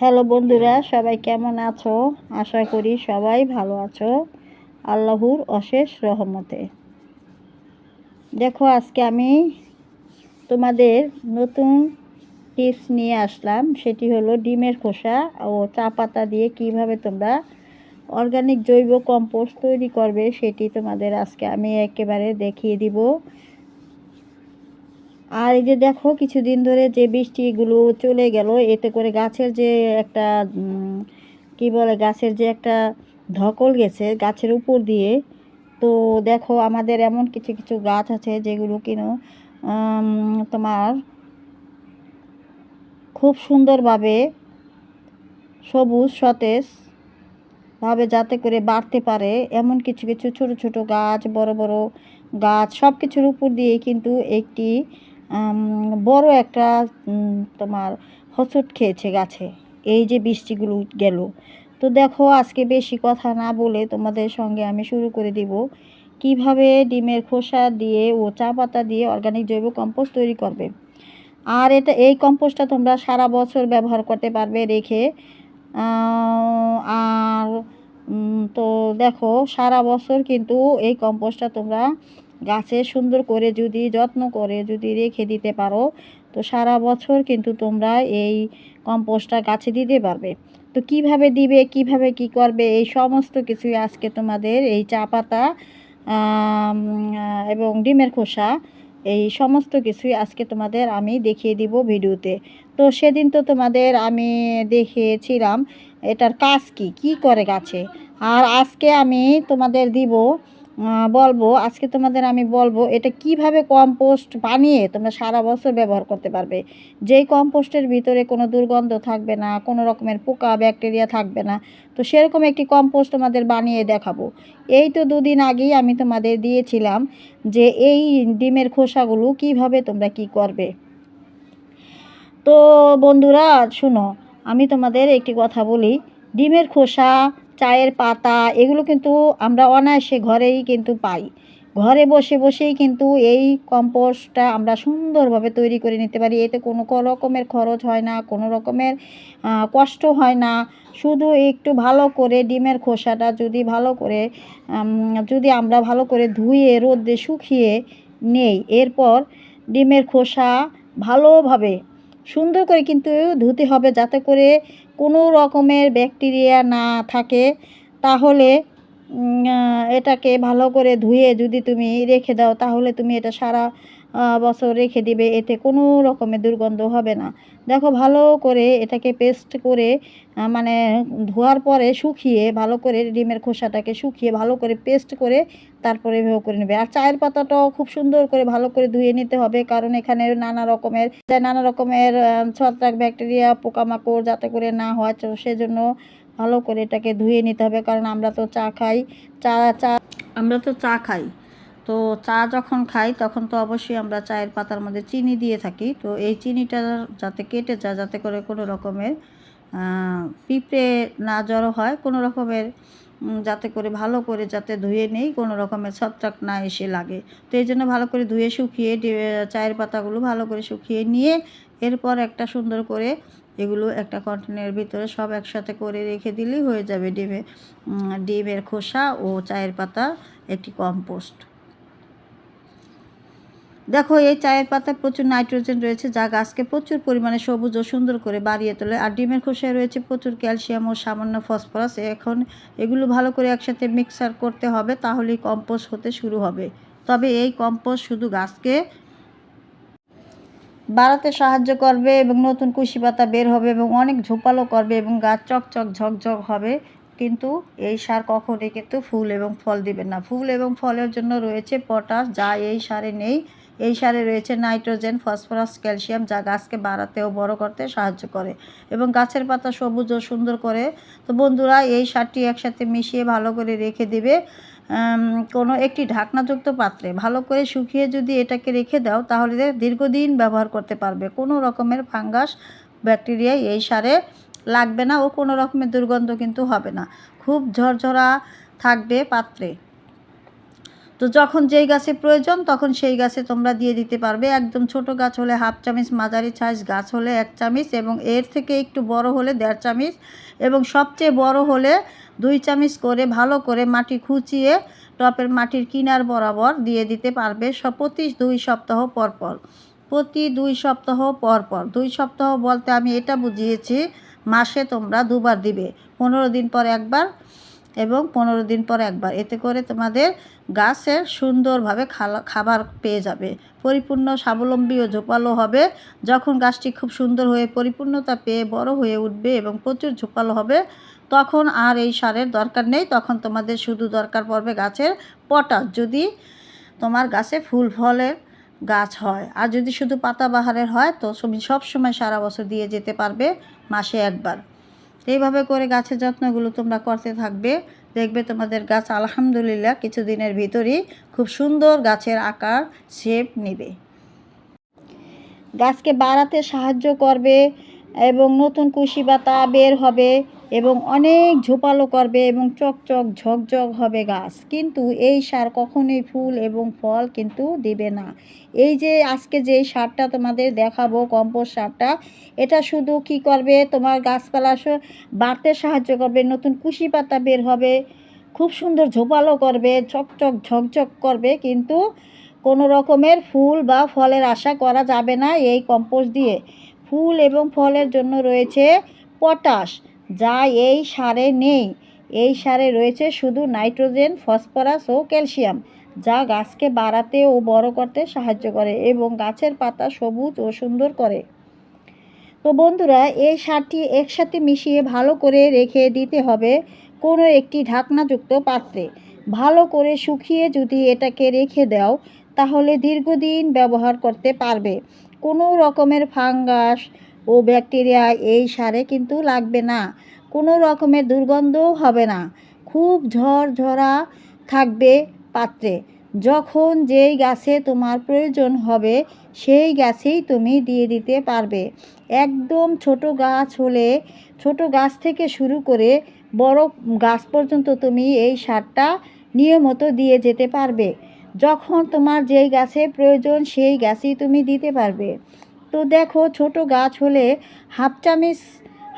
Hello বন্ধুরা, সবাই কেমন আছো? আশা করি সবাই ভালো আছো। আল্লাহর অশেষ রহমতে। দেখো, আজকে আমি তোমাদের নতুন টিপস নিয়ে আসলাম। সেটি হলো ডিমের খোসা ও চা পাতা দিয়ে কীভাবে তোমরা অর্গানিক জৈব কম্পোস্ট তৈরি করবে সেটি তোমাদের আজকে আমি একেবারে দেখিয়ে দিব। আর এই যে দেখো, কিছুদিন ধরে যে বৃষ্টিগুলো চলে গেল, এতে করে গাছের যে একটা কি বলে, গাছের যে একটা ধকল গেছে গাছের উপর দিয়ে। তো দেখো, আমাদের এমন কিছু কিছু গাছ আছে যেগুলো কিনো তোমার খুব সুন্দরভাবে সবুজ, সতেজ ভাবে যাতে করে বাড়তে পারে। এমন কিছু কিছু ছোট ছোট গাছ, বড় বড় গাছ সব কিছুর উপর দিয়ে কিন্তু একটি বড় একটা তোমার হচট খেয়েছে গাছে। এই যে বৃষ্টিগুলো গেল। তো দেখো, আজকে বেশি কথা না বলে তোমাদের সঙ্গে আমি শুরু করে দিব। কীভাবে ডিমের খোসা দিয়ে ও চা পাতা দিয়ে অর্গানিক জৈব কম্পোস্ট তৈরি করবে? আর এটা, এই কম্পোস্টটা তোমরা সারা বছর ব্যবহার করতে পারবে রেখে। আর তো দেখো, সারা বছর কিন্তু এই কম্পোস্টটা তোমরা গাছে সুন্দর করে যদি যত্ন করে যদি রেখে দিতে পারো, তো সারা বছর কিন্তু তোমরা এই কম্পোস্টটা গাছে দিতে পারবে। তো কীভাবে দিবে, কীভাবে কি করবে, এই সমস্ত কিছুই আজকে তোমাদের এই চা পাতা এবং ডিমের খোসা, এই সমস্ত কিছুই আজকে তোমাদের আমি দেখিয়ে দিব ভিডিওতে। তো সেদিন তো তোমাদের আমি দেখিয়েছিলাম এটার কাজ কি কি করে গাছে? আর আজকে আমি তোমাদের দিব বলব, আজকে তোমাদের আমি বলব, এটা কীভাবে কম্পোস্ট বানিয়ে তোমরা সারা বছর ব্যবহার করতে পারবে? যেই কম্পোস্টের ভিতরে কোনো দুর্গন্ধ থাকবে না, কোনো রকমের পোকা ব্যাকটেরিয়া থাকবে না, তো সেরকম একটি কম্পোস্ট তোমাদের বানিয়ে দেখাবো। এই তো দুদিন আগেই আমি তোমাদের দিয়েছিলাম যে এই ডিমের খোসাগুলো কীভাবে তোমরা কি করবে। তো বন্ধুরা, শুনো, আমি তোমাদের একটি কথা বলি, ডিমের খোসা চায়ের পাতা, এগুলো কিন্তু আমরা অনায়াসে ঘরেই কিন্তু পাই। ঘরে বসে বসেই কিন্তু এই কম্পোস্টটা আমরা সুন্দরভাবে তৈরি করে নিতে পারি। এতে কোনো রকমের খরচ হয় না, কোনো রকমের কষ্ট হয় না। শুধু একটু ভালো করে ডিমের খোসাটা যদি ভালো করে যদি আমরা ভালো করে ধুয়ে রোদে শুকিয়ে নেই, এরপর ডিমের খোসা ভালোভাবে সুন্দর করে কিন্তু ধুতে হবে যাতে করে কোনো রকমের ব্যাকটেরিয়া না থাকে, তাহলে এটাকে ভালো করে ধুয়ে যদি তুমি রেখে দাও, তাহলে তুমি এটা সারা বছর রেখে দিবে, এতে কোনো রকমের দুর্গন্ধ হবে না। দেখো, ভালো করে এটাকে পেস্ট করে মানে ধোয়ার পরে শুকিয়ে ভালো করে ডিমের খোসাটাকে শুকিয়ে ভালো করে পেস্ট করে তারপরে এভাবে করে নেবে। আর চায়ের পাতাটাও খুব সুন্দর করে ভালো করে ধুয়ে নিতে হবে, কারণ এখানে নানা রকমের নানা রকমের ছত্রাক, ব্যাকটেরিয়া, পোকামাকড় যাতে করে না হয়, তো সেজন্য ভালো করে এটাকে ধুয়ে নিতে হবে, কারণ আমরা তো চা খাই। চা চা, আমরা তো চা খাই। তো চা যখন খাই, তখন তো অবশ্যই আমরা চায়ের পাতার মধ্যে চিনি দিয়ে থাকি। তো এই চিনিটা যাতে কেটে যায়, যাতে করে কোনো রকমের পিঁপড়ে না জড়ো হয়, কোনো রকমের যাতে করে ভালো করে যাতে ধুয়ে নেই, কোনো রকমের ছত্রাক না এসে লাগে। তো এই জন্য ভালো করে ধুয়ে শুকিয়ে চায়ের পাতাগুলো ভালো করে শুকিয়ে নিয়ে, এরপর একটা সুন্দর করে এগুলো একটা কন্টেনারের ভিতরে সব একসাথে করে রেখে দিলেই হয়ে যাবে ডিমে ডিমের খোসা ও চায়ের পাতা, একটি কম্পোস্ট দেখো, এই চায়ের পাতায় প্রচুর নাইট্রোজেন রয়েছে, যা গাছকে প্রচুর পরিমাণে সবুজ ও সুন্দর করে বাড়িয়ে তোলে। আর ডিমের খোসায় রয়েছে প্রচুর ক্যালসিয়াম ও সামান্য ফসফরাস। এখন এগুলো ভালো করে একসাথে মিক্সার করতে হবে, তাহলেই কম্পোস্ট হতে শুরু হবে। তবে এই কম্পোস্ট শুধু গাছকে বাড়াতে সাহায্য করবে এবং নতুন কুশি পাতা বের হবে এবং অনেক ঝোপালো করবে এবং গাছ চকচক ঝকঝক হবে। কিন্তু এই সার কখনোই কিন্তু ফুল এবং ফল দিবে না। ফুল এবং ফলের জন্য রয়েছে পটাশ, যা এই সারে নেই। এই সারে রয়েছে নাইট্রোজেন, ফসফরাস, ক্যালসিয়াম, যা গাছকে বাড়াতে ও বড় করতে সাহায্য করে এবং গাছের পাতা সবুজ ও সুন্দর করে। তো বন্ধুরা, এই সারটি একসাথে মিশিয়ে ভালো করে রেখে দেবে। কোনো একটি ঢাকনাযুক্ত পাত্রে ভালো করে শুকিয়ে যদি এটাকে রেখে দাও, তাহলে দীর্ঘদিন ব্যবহার করতে পারবে। কোনো রকমের ফাঙ্গাস, ব্যাকটেরিয়া এই সারে লাগবে না ও কোনো রকমের দুর্গন্ধ কিন্তু হবে না। খুব ঝরঝরা থাকবে পাত্রে। তো যখন যেই গাছে প্রয়োজন, তখন সেই গাছে তোমরা দিয়ে দিতে পারবে। একদম ছোট গাছ হলে হাফ চামিচ মাঝারি সাইজ গাছ হলে এক চামিচ এবং এর থেকে একটু বড় হলে দেড় চামিচ এবং সবচেয়ে বড় হলে দুই চামিচ করে ভালো করে মাটি খুঁচিয়ে টপের মাটির কিনার বরাবর দিয়ে দিতে পারবে প্রতি দুই সপ্তাহ পর পর। প্রতি দুই সপ্তাহ পর পর। দুই সপ্তাহ বলতে আমি এটা বুঝিয়েছি, মাসে তোমরা দুবার দিবে। পনেরো দিন পর একবার এবং পনেরো দিন পর একবার। এতে করে তোমাদের গাছের সুন্দরভাবে খাবার পেয়ে যাবে। পরিপূর্ণ স্বাবলম্বী ও ঝোপালো হবে। যখন গাছটি খুব সুন্দর হয়ে পরিপূর্ণতা পেয়ে বড় হয়ে উঠবে এবং প্রচুর ঝোপালো হবে, তখন আর এই সারের দরকার নেই। তখন তোমাদের শুধু দরকার পড়বে গাছের পটাশ। যদি তোমার গাছে ফুল ফলের গাছ হয়, আর যদি শুধু পাতাবাহারের হয়, তো তুমি সবসময় সারা বছর দিয়ে যেতে পারবে মাসে একবার। এইভাবে করে গাছের যত্নগুলো তোমরা করতে থাকবে। দেখবে তোমাদের গাছ আলহামদুলিল্লাহ কিছুদিনের ভিতরেই খুব সুন্দর গাছের আকার শেপ নেবে। গাছকে বাড়াতে সাহায্য করবে এবং নতুন কুশি পাতা বের হবে। এবং অনেক ঝোপালো করবে এবং চকচক ঝকঝক হবে গাছ। কিন্তু এই সার কখনোই ফুল এবং ফল কিন্তু দিবে না। এই যে আজকে যে সারটা তোমাদের দেখাবো, কম্পোস্ট সারটা, এটা শুধু কি করবে? তোমার গাছপালা বাড়তে সাহায্য করবে, নতুন কুশি পাতা বের হবে, খুব সুন্দর ঝোপালো করবে, চকচক ঝকঝক করবে, কিন্তু কোনো রকমের ফুল বা ফলের আশা করা যাবে না এই কম্পোস্ট দিয়ে। ফুল এবং ফলের জন্য রয়েছে পটাশ। যা এই সারে নেই। এই সারে রয়েছে শুধু নাইট্রোজেন, ফসফরাস ও ক্যালসিয়াম, যা গাছকে বাড়াতে ও বড় করতে সাহায্য করে এবং গাছের পাতা সবুজ ও সুন্দর করে। তো বন্ধুরা, এই সারটি একসাথে মিশিয়ে ভালো করে রেখে দিতে হবে কোনো একটি ঢাকনাযুক্ত পাত্রে। ভালো করে শুকিয়ে যদি এটাকে রেখে দাও, তাহলে দীর্ঘদিন ব্যবহার করতে পারবে। কোনো রকমের ফাঙ্গাস ও ব্যাকটেরিয়া এই সারে কিন্তু লাগবে না। কোনো রকমের দুর্গন্ধও হবে না। খুব ঝরঝরা থাকবে পাত্রে। যখন যেই গাছে তোমার প্রয়োজন হবে, সেই গাছেই তুমি দিয়ে দিতে পারবে। একদম ছোট গাছ হলে, ছোট গাছ থেকে শুরু করে বড় গাছ পর্যন্ত তুমি এই সারটা নিয়মিত দিয়ে যেতে পারবে। যখন তোমার যেই গাছে প্রয়োজন, সেই গাছই তুমি দিতে পারবে। তো দেখো ছোট গাছ হলে হাফ চামিচ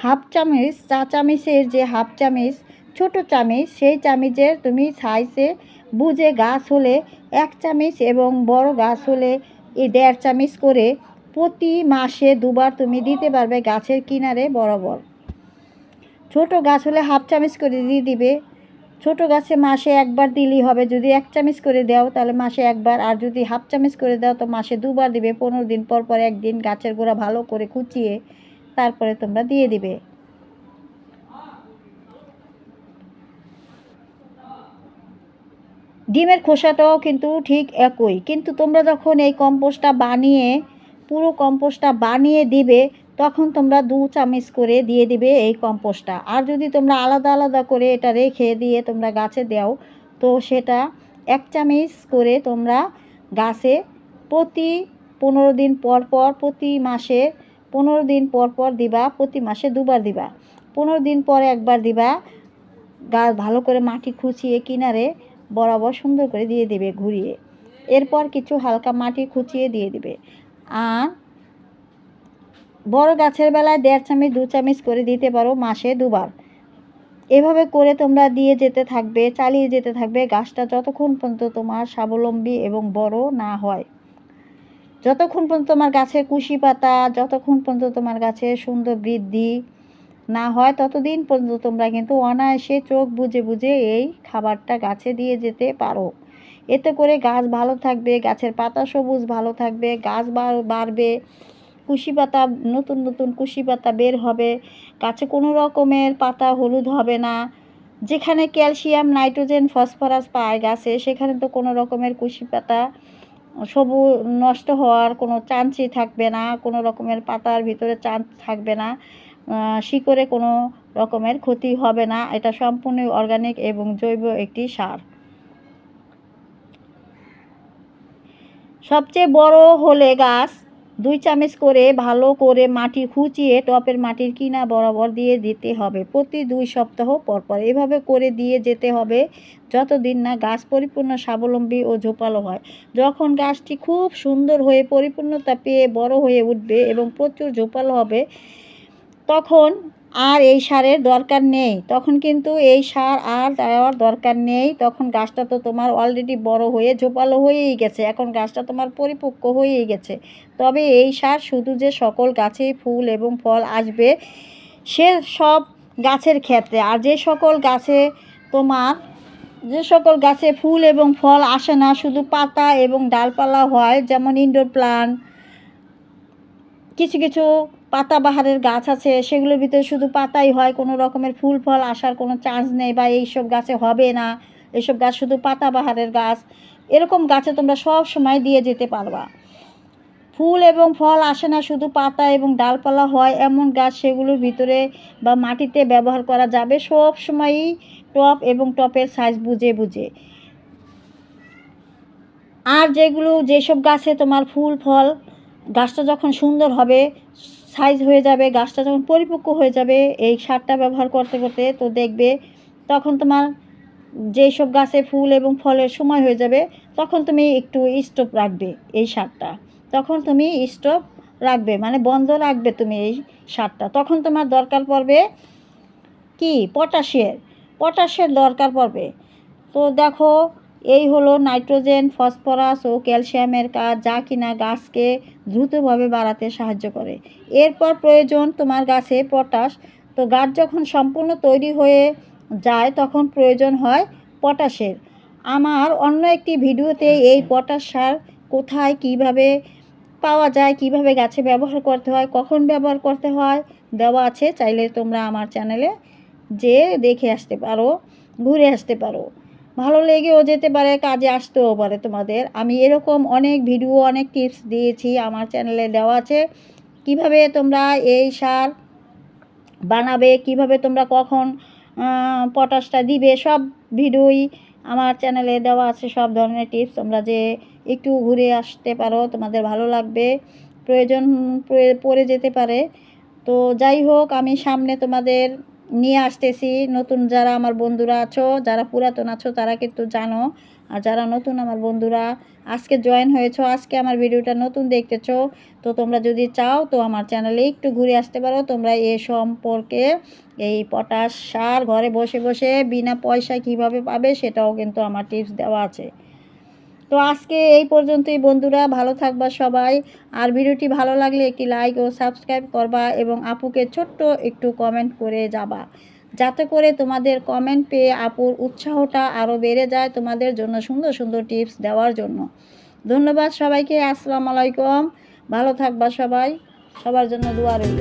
হাফ চামিচ, চা চামিচের যে হাফ চামিচ, ছোট চামিচ, সেই চামিচের তুমি সাইজে বুঝে গাছ হলে এক চামিচ এবং বড় গাছ হলে এই দেড় চামিচ করে প্রতি মাসে দুবার তুমি দিতে পারবে গাছের কিনারে বরাবর। ছোট গাছ হলে হাফ চামিচ করে দিয়ে দিবে। ছোট গাছে মাসে একবার দিলেই হবে। যদি এক চামিচ করে দাও, তাহলে মাসে একবার। আর যদি হাফ চামিচ করে দাও, তো মাসে দুবার দিবে। পনেরো দিন পর পর একদিন গাছের গোড়া ভালো করে কুচিয়ে তারপরে তোমরা দিয়ে দিবে। ডিমের খোসাটাও কিন্তু ঠিক একই। কিন্তু তোমরা যখন এই কম্পোস্টটা বানিয়ে, পুরো কম্পোস্টটা বানিয়ে দিবে তখন তোমরা দু চামচ করে দিয়ে দিবে এই কম্পোস্টটা। আর যদি তোমরা আলাদা আলাদা করে এটা রেখে দিয়ে তোমরা গাছে দাও, তো সেটা এক চামচ করে তোমরা গাছে প্রতি পনেরো দিন পর পর, প্রতি মাসে পনেরো দিন পর পর দিবা, প্রতি মাসে দুবার দিবা। পনেরো দিন পর একবার দিবা গাছ ভালো করে মাটি খুঁচিয়ে কিনারে বরাবর সুন্দর করে দিয়ে দিবে ঘুরিয়ে। এরপর কিছু হালকা মাটি খুঁচিয়ে দিয়ে দিবে। আর বড় গাছের বেলায় দেড় চামচ, দু চামচ করে দিতে পারো মাসে দুবার। এভাবে করে তোমরা দিয়ে যেতে থাকবে, চালিয়ে যেতে থাকবে। গাছটা যতক্ষণ পর্যন্ত তোমার স্বাবলম্বী এবং বড় না হয়, যতক্ষণ পর্যন্ত তোমার গাছের কুশি পাতা, যতক্ষণ পর্যন্ত তোমার গাছে সুন্দর বৃদ্ধি না হয়, ততদিন পর্যন্ত তোমরা কিন্তু অনায়াসে চোখ বুজে বুজে এই খাবারটা গাছে দিয়ে যেতে পারো। এতে করে গাছ ভালো থাকবে, গাছের পাতা সবুজ ভালো থাকবে, গাছ বাড়- বাড়বে। কুশি পাতা, নতুন নতুন কুশি পাতা বের হবে। গাছে কোনো রকমের পাতা হলুদ হবে না। যেখানে ক্যালসিয়াম, নাইট্রোজেন, ফসফরাস পায় গাছে, সেখানে তো কোনো রকমের কুশি পাতা সবু নষ্ট হওয়ার কোনো চান্সই থাকবে না। কোনো রকমের পাতার ভিতরে চান্স থাকবে না। শিকড়ে কোনো রকমের ক্ষতি হবে না। এটা সম্পূর্ণ অর্গানিক এবং জৈব একটি সার। সবচেয়ে বড় হলে গাছ দুই চামচ করে ভালো করে মাটি খুঁচিয়ে টপের মাটির কিনা বরাবর দিয়ে দিতে হবে। প্রতি দুই সপ্তাহ পরপর পর এভাবে করে দিয়ে যেতে হবে যতদিন না গাছ পরিপূর্ণ স্বাবলম্বী ও ঝোপালো হয়। যখন গাছটি খুব সুন্দর হয়ে পরিপূর্ণতা পেয়ে বড় হয়ে উঠবে এবং প্রচুর ঝোপালো হবে, তখন আর এই সারের দরকার নেই। তখন কিন্তু এই সার আর দেওয়ার দরকার নেই। তখন গাছটা তো তোমার অলরেডি বড় হয়ে ঝোপালো হয়েই গেছে। এখন গাছটা তোমার পরিপক্ক হয়েই গেছে। তবে এই সার শুধু যে সকল গাছে ফুল এবং ফল আসবে, সে সব গাছের ক্ষেত্রে। আর যে সকল গাছে তোমার, যে সকল গাছে ফুল এবং ফল আসে না, শুধু পাতা এবং ডালপালা হয়, যেমন ইনডোর প্লান্ট কিছু কিছু পাতাবাহারের গাছ আছে, সেগুলোর ভিতরে শুধু পাতাই হয়, কোনো রকমের ফুল, ফল আসার কোনো চান্স নেই বা এইসব গাছে হবে না। এইসব গাছ শুধু পাতাবাহারের গাছ। এরকম গাছে তোমরা সব সময় দিয়ে যেতে পারবা। ফুল এবং ফল আসে না, শুধু পাতা এবং ডালপালা হয়, এমন গাছ সেগুলোর ভিতরে বা মাটিতে ব্যবহার করা যাবে। সব সময়ই টপ এবং টপের সাইজ বুঝে বুঝে। আর যেগুলো, যেসব গাছে তোমার ফুল, ফল গাছটা যখন সুন্দর হবে সাইজ হয়ে যাবে, গাছটা যখন পরিপক্ক হয়ে যাবে, এই সারটা ব্যবহার করতে করতে তো দেখবে তখন তোমার যেই সব গাছে ফুল এবং ফলের সময় হয়ে যাবে, তখন তুমি একটু স্টোভ রাখবে এই সারটা। তখন তুমি স্টোভ রাখবে মানে বন্ধ রাখবে তুমি এই সারটা। তখন তোমার দরকার পড়বে কি? পটাশের পটাশের দরকার পড়বে। তো দেখো এই হলো নাইট্রোজেন, ফসফরাস ও ক্যালসিয়ামের কাজ যা কিনা গাছকে দ্রুতভাবে বাড়াতে সাহায্য করে। এরপর প্রয়োজন তোমার গাছে পটাশ। তো গাছ যখন সম্পূর্ণ তৈরি হয়ে যায়, তখন প্রয়োজন হয় পটাশের। আমার অন্য একটি ভিডিওতে এই পটাশ সার কোথায়, কীভাবে পাওয়া যায়, কীভাবে গাছে ব্যবহার করতে হয়, কখন ব্যবহার করতে হয়, দেওয়া আছে, চাইলে তোমরা আমার চ্যানেলে যে দেখে আসতে পারো, ঘুরে আসতে পারো। ভালো লেগেও যেতে পারে, কাজে আসতেও পারে তোমাদের। আমি এরকম অনেক ভিডিও অনেক টিপস দিয়েছি আমার চ্যানেলে দেওয়া আছে। কীভাবে তোমরা এই সার বানাবে, কীভাবে তোমরা কখন পটাশটা দিবে, সব ভিডিওই আমার চ্যানেলে দেওয়া আছে, সব ধরনের টিপস তোমরা যে একটু ঘুরে আসতে পারো, তোমাদের ভালো লাগবে, প্রয়োজন, পড়ে- যেতে পারে। তো যাই হোক, আমি সামনে তোমাদের নিয়ে আসতেছি। নতুন যারা আমার বন্ধুরা আছো, যারা পুরাতন আছো, তারা কিন্তু জানো। আর যারা নতুন আমার বন্ধুরা, আজকে জয়েন হয়েছো, আজকে আমার ভিডিওটা নতুন দেখতেছো, তো তোমরা যদি চাও, তো আমার চ্যানেলে একটু ঘুরে আসতে পারো। তোমরা এ সম্পর্কে এই পটাশ সার ঘরে বসে বসে বিনা পয়সায় কীভাবে পাবে, সেটাও কিন্তু আমার টিপস দেওয়া আছে। তো আজকে এই পর্যন্তই বন্ধুরা, ভালো থাকবা সবাই। আর ভিডিওটি ভালো লাগলে একটি লাইক ও সাবস্ক্রাইব করবা এবং আপুকে ছোট্ট একটু কমেন্ট করে যাবা। যাতে করে তোমাদের কমেন্ট পেয়ে আপুর উৎসাহটা আরও বেড়ে যায় তোমাদের জন্য সুন্দর সুন্দর টিপস দেওয়ার জন্য। ধন্যবাদ সবাইকে, আসসালামু আলাইকুম। ভালো থাকবা সবাই। সবার জন্য দোয়া রইল।